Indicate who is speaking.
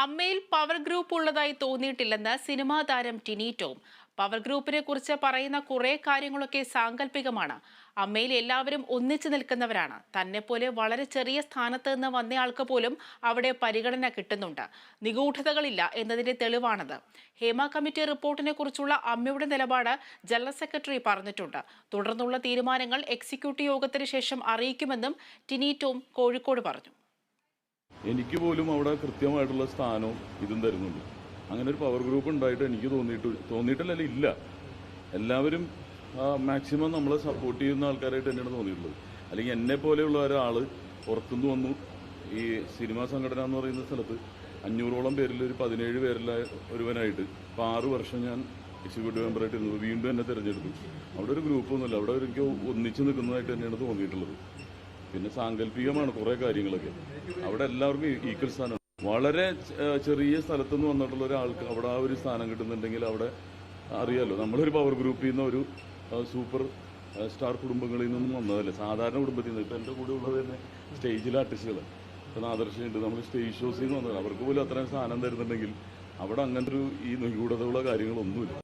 Speaker 1: അമ്മയിൽ power group ഉള്ളതായി തോന്നിയിട്ടില്ലെന്ന് cinema താരം ടിനി ടോം. പവർ ഗ്രൂപ്പിനെ കുറിച്ച് പറയുന്ന കുറേ കാര്യങ്ങളൊക്കെ സാങ്കല്പികമാണ്. അമ്മയിൽ എല്ലാവരും ഒന്നിച്ചു നിൽക്കുന്നവരാണ്. തന്നെ പോലെ വളരെ ചെറിയ സ്ഥാനത്ത് നിന്ന് വന്നയാൾക്ക് പോലും അവിടെ പരിഗണന കിട്ടുന്നുണ്ട്. നിഗൂഢതകളില്ല എന്നതിന്റെ തെളിവാണത്. ഹേമ കമ്മിറ്റി റിപ്പോർട്ടിനെ കുറിച്ചുള്ള അമ്മയുടെ നിലപാട് ജനറൽ സെക്രട്ടറി പറഞ്ഞിട്ടുണ്ട്. തുടർന്നുള്ള തീരുമാനങ്ങൾ എക്സിക്യൂട്ടീവ് യോഗത്തിന് ശേഷം അറിയിക്കുമെന്നും ടിനി ടോം കോഴിക്കോട് പറഞ്ഞു.
Speaker 2: എനിക്ക് പോലും അവിടെ കൃത്യമായിട്ടുള്ള സ്ഥാനവും ഇതും തരുന്നുണ്ട്. അങ്ങനെ ഒരു പവർ ഗ്രൂപ്പ് ഉണ്ടായിട്ട് എനിക്ക് തോന്നിയിട്ട് തോന്നിയിട്ടല്ല ഇല്ല. എല്ലാവരും മാക്സിമം നമ്മളെ സപ്പോർട്ട് ചെയ്യുന്ന ആൾക്കാരായിട്ട് തന്നെയാണ് തോന്നിയിട്ടുള്ളത്. അല്ലെങ്കിൽ എന്നെ പോലെയുള്ള ഒരാൾ പുറത്തുനിന്ന് വന്നു ഈ സിനിമാ സംഘടന എന്ന് പറയുന്ന സ്ഥലത്ത് അഞ്ഞൂറോളം പേരിൽ ഒരു പതിനേഴ് പേരിൽ ഒരുവനായിട്ട് ഇപ്പോൾ ആറ് വർഷം ഞാൻ എക്സിക്യൂട്ടീവ് മെമ്പറായിട്ട് ഇരുന്നു വീണ്ടും എന്നെ തിരഞ്ഞെടുത്തു. അവിടെ ഒരു ഗ്രൂപ്പൊന്നുമില്ല അവിടെ എനിക്ക് ഒന്നിച്ച് നിൽക്കുന്നതായിട്ട് തന്നെയാണ് തോന്നിയിട്ടുള്ളത്. പിന്നെ സാങ്കല്പികമാണ് കുറേ കാര്യങ്ങളൊക്കെ. അവിടെ എല്ലാവർക്കും ഈക്വൽ സ്ഥാനം വളരെ ചെറിയ സ്ഥലത്തു നിന്ന് വന്നിട്ടുള്ള ഒരാൾക്ക് അവിടെ ആ ഒരു സ്ഥാനം കിട്ടുന്നുണ്ടെങ്കിൽ അവിടെ അറിയാലോ. നമ്മളൊരു പവർ ഗ്രൂപ്പിൽ നിന്ന് ഒരു സൂപ്പർ സ്റ്റാർ കുടുംബങ്ങളിൽ നിന്നും വന്നതല്ലേ. സാധാരണ കുടുംബത്തിൽ നിന്ന്. ഇപ്പം എന്റെ കൂടെ ഉള്ളത് തന്നെ സ്റ്റേജിലെ ആർട്ടിസ്റ്റുകൾ ഇപ്പം ആദർശമുണ്ട് നമ്മൾ സ്റ്റേജ് ഷോസിൽ നിന്ന് വന്നത്. അവർക്ക് പോലും അത്രയും സ്ഥാനം തരുന്നുണ്ടെങ്കിൽ അവിടെ അങ്ങനത്തെ ഒരു ഈ നിഗൂഢതകളോ കാര്യങ്ങളോ ഒന്നുമില്ല